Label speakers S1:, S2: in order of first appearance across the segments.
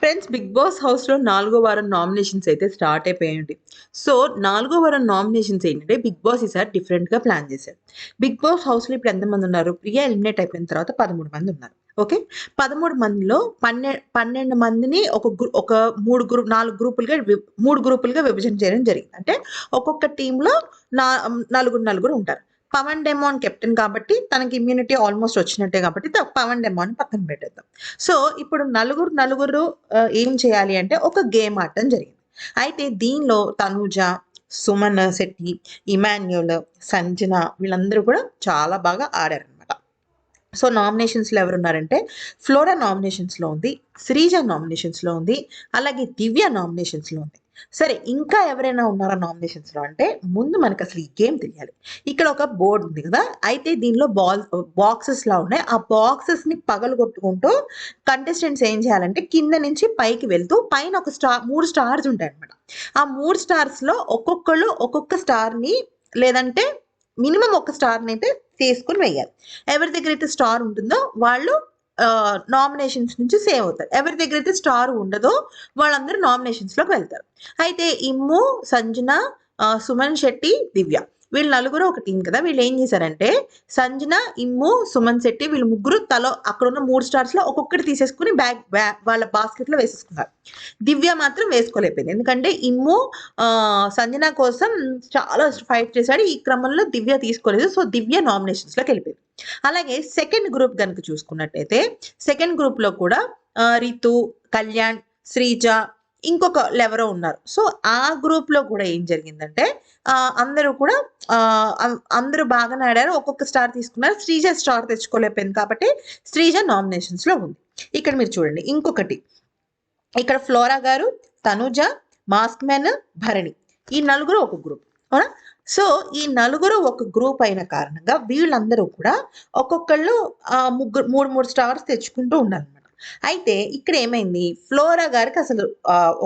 S1: Friends big boss హౌస్లో నాలుగో వారం నామినేషన్స్ అయితే స్టార్ట్ అయిపోయాయండి సో నాలుగో వారం నామినేషన్స్ ఏంటంటే బిగ్ బాస్ ఈసారి డిఫరెంట్గా ప్లాన్ చేశారు. బిగ్ బాస్ హౌస్లో ఇప్పుడు ఎంతమంది ఉన్నారు? ప్రియా ఎలిమినేట్ అయిపోయిన తర్వాత పదమూడు మంది ఉన్నారు. ఓకే? పదమూడు మందిలో పన్నె పన్నెండు మందిని ఒక గ్రూ ఒక మూడు గ్రూప్ నాలుగు గ్రూపులుగా మూడు గ్రూపులుగా విభజన చేయడం జరిగింది. అంటే ఒక్కొక్క టీంలో నా నలుగురు నలుగురు ఉంటారు. పవన్ డెమోన్ కెప్టెన్ కాబట్టి తనకి ఇమ్యూనిటీ ఆల్మోస్ట్ వచ్చినట్టే కాబట్టి త- పవన్ డెమోన్ పక్కన పెట్టేద్దాం. సో ఇప్పుడు నలుగురు నలుగురు ఏం చేయాలి అంటే ఒక గేమ్ ఆడటం జరిగింది. అయితే దీనిలో తనూజ సుమన్ శెట్టి ఇమాన్యుల్ సంజన వీళ్ళందరూ కూడా చాలా బాగా ఆడారు అనమాట సో నామినేషన్స్లో ఎవరున్నారంటే ఫ్లోరా నామినేషన్స్లో ఉంది శ్రీజ నామినేషన్స్లో ఉంది అలాగే దివ్య నామినేషన్స్లో ఉంది. సరే ఇంకా ఎవరైనా ఉన్నారా నామినేషన్స్లో అంటే ముందు మనకు అసలు ఈ గేమ్ తెలియాలి. ఇక్కడ ఒక బోర్డు ఉంది కదా అయితే దీనిలో బాల్ బాక్సెస్ లా ఉన్నాయి. ఆ బాక్సెస్ని పగలు కొట్టుకుంటూ కంటెస్టెంట్స్ ఏం చేయాలంటే కింద నుంచి పైకి వెళ్తూ పైన ఒక స్టార్ మూడు స్టార్స్ ఉంటాయి అనమాట ఆ మూడు స్టార్స్లో ఒక్కొక్కళ్ళు ఒక్కొక్క స్టార్ని లేదంటే మినిమం ఒక స్టార్ని అయితే తీసుకుని వెయ్యాలి. ఎవరి దగ్గర అయితే స్టార్ ఉంటుందో వాళ్ళు నామినేషన్స్ నుంచి సేవ్ అవుతారు. ఎవరి దగ్గర అయితే స్టార్ ఉండదో వాళ్ళందరూ నామినేషన్స్లోకి వెళ్తారు. అయితే ఇమ్ము సంజన సుమన్ శెట్టి దివ్య. వీళ్ళు నలుగురు ఒక టీం కదా వీళ్ళు ఏం చేశారంటే సంజన ఇమ్ము సుమన్ శెట్టి వీళ్ళు ముగ్గురు తలో అక్కడ ఉన్న మూడు స్టార్స్లో ఒక్కొక్కటి తీసేసుకుని బ్యాగ్ వాళ్ళ బాస్కెట్లో వేసేసుకున్నారు. దివ్య మాత్రం వేసుకోలేకపోయింది. ఎందుకంటే ఇమ్ము సంజన కోసం చాలా ఫైట్ చేశాడు. ఈ క్రమంలో దివ్య తీసుకోలేదు. సో దివ్య నామినేషన్స్లోకి వెళ్ళిపోయింది. అలాగే సెకండ్ గ్రూప్ కనుక చూసుకున్నట్టయితే సెకండ్ గ్రూప్లో కూడా రితు కళ్యాణ్ శ్రీజ ఇంకొక ఎవరో ఉన్నారు. సో ఆ గ్రూప్లో కూడా ఏం జరిగిందంటే అందరూ కూడా అందరూ బాగానే ఆడారు. ఒక్కొక్క స్టార్ తీసుకున్నారు. శ్రీజ స్టార్ తెచ్చుకోలేకపోయింది కాబట్టి శ్రీజ నామినేషన్స్లో ఉంది. ఇక్కడ మీరు చూడండి. ఇంకొకటి. ఇక్కడ ఫ్లోరా గారు తనుజ మాస్క్ మ్యాన్ భరణి ఈ నలుగురు ఒక గ్రూప్ అవునా? సో ఈ నలుగురు ఒక గ్రూప్ అయిన కారణంగా వీళ్ళందరూ కూడా ఒక్కొక్కళ్ళు ముగ్గురు మూడు మూడు స్టార్స్ తెచ్చుకుంటూ ఉండాలన్నమాట. అయితే ఇక్కడ ఏమైంది? ఫ్లోరా గారికి అసలు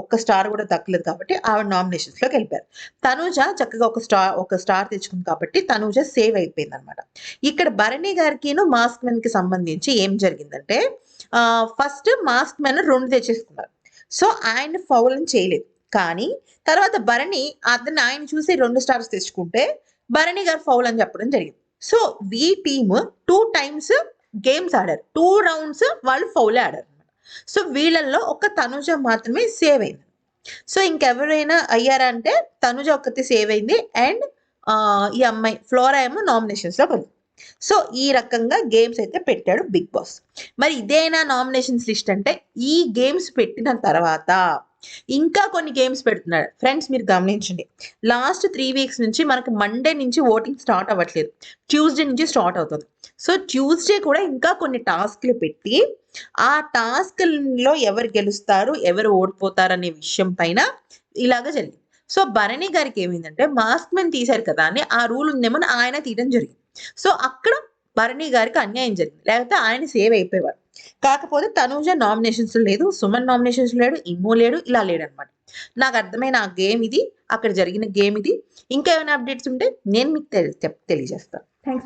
S1: ఒక్క స్టార్ కూడా దక్కలేదు కాబట్టి ఆవిడ నామినేషన్స్లోకి వెళ్ళిపోయారు. తనూజ చక్కగా ఒక స్టార్ ఒక స్టార్ తెచ్చుకుంది కాబట్టి తనూజ సేవ్ అయిపోయింది అనమాట ఇక్కడ భరణి గారికిను మాస్క్ మెన్కి సంబంధించి ఏం జరిగిందంటే ఫస్ట్ మాస్క్ మెన్ రెండు తెచ్చేసుకున్నారు. సో ఆయన ఫౌల్ చేయలేదు. కానీ తర్వాత భరణి అతను ఆయన చూసి రెండు స్టార్స్ తెచ్చుకుంటే భరణి గారు ఫౌల్ అని చెప్పడం జరిగింది. So we team two times games ఆడారు. టూ రౌండ్స్ వాళ్ళు ఫౌలే ఆడారు సో వీళ్ళల్లో ఒక తనుజ మాత్రమే సేవ్ అయింది. సో ఇంకెవరైనా అయ్యారా అంటే తనుజ ఒక్కటి సేవ్ అయింది అండ్ ఈ అమ్మాయి ఫ్లోరా ఏమో నామినేషన్స్లో ఉంది సో ఈ రకంగా గేమ్స్ అయితే పెట్టాడు బిగ్ బాస్ మరి ఇదేనా నామినేషన్స్ లిస్ట్ అంటే ఈ గేమ్స్ పెట్టిన తర్వాత ఇంకా కొన్ని గేమ్స్ పెడుతున్నాడు ఫ్రెండ్స్ మీరు గమనించండి. లాస్ట్ త్రీ వీక్స్ నుంచి మనకి మండే నుంచి ఓటింగ్ స్టార్ట్ అవ్వట్లేదు. ట్యూస్డే నుంచి స్టార్ట్ అవుతుంది. సో ట్యూస్డే కూడా ఇంకా కొన్ని టాస్క్లు పెట్టి ఆ టాస్క్లో ఎవరు గెలుస్తారు ఎవరు ఓడిపోతారు అనే విషయం పైన ఇలాగ జరిగింది. సో భరణి గారికి ఏమైందంటే మాస్క్ మెన్ తీశారు కదా అని ఆ రూల్ ఉందేమో అని ఆయన తీయడం జరిగింది. సో అక్కడ భరణి గారికి అన్యాయం జరిగింది. లేకపోతే ఆయన సేవ్ అయిపోయేవారు. కాకపోతే తనూజ నామినేషన్స్ లేదు సుమన్ నామినేషన్స్ లేడు ఇమ్మో లేడు ఇలా లేడు నాకు అర్థమైన ఆ గేమ్ ఇది అక్కడ జరిగిన గేమ్ ఇది. ఇంకా ఏమైనా అప్డేట్స్ ఉంటే నేను మీకు తెలి- థ్యాంక్ తెలియజేస్తాను. థ్యాంక్స్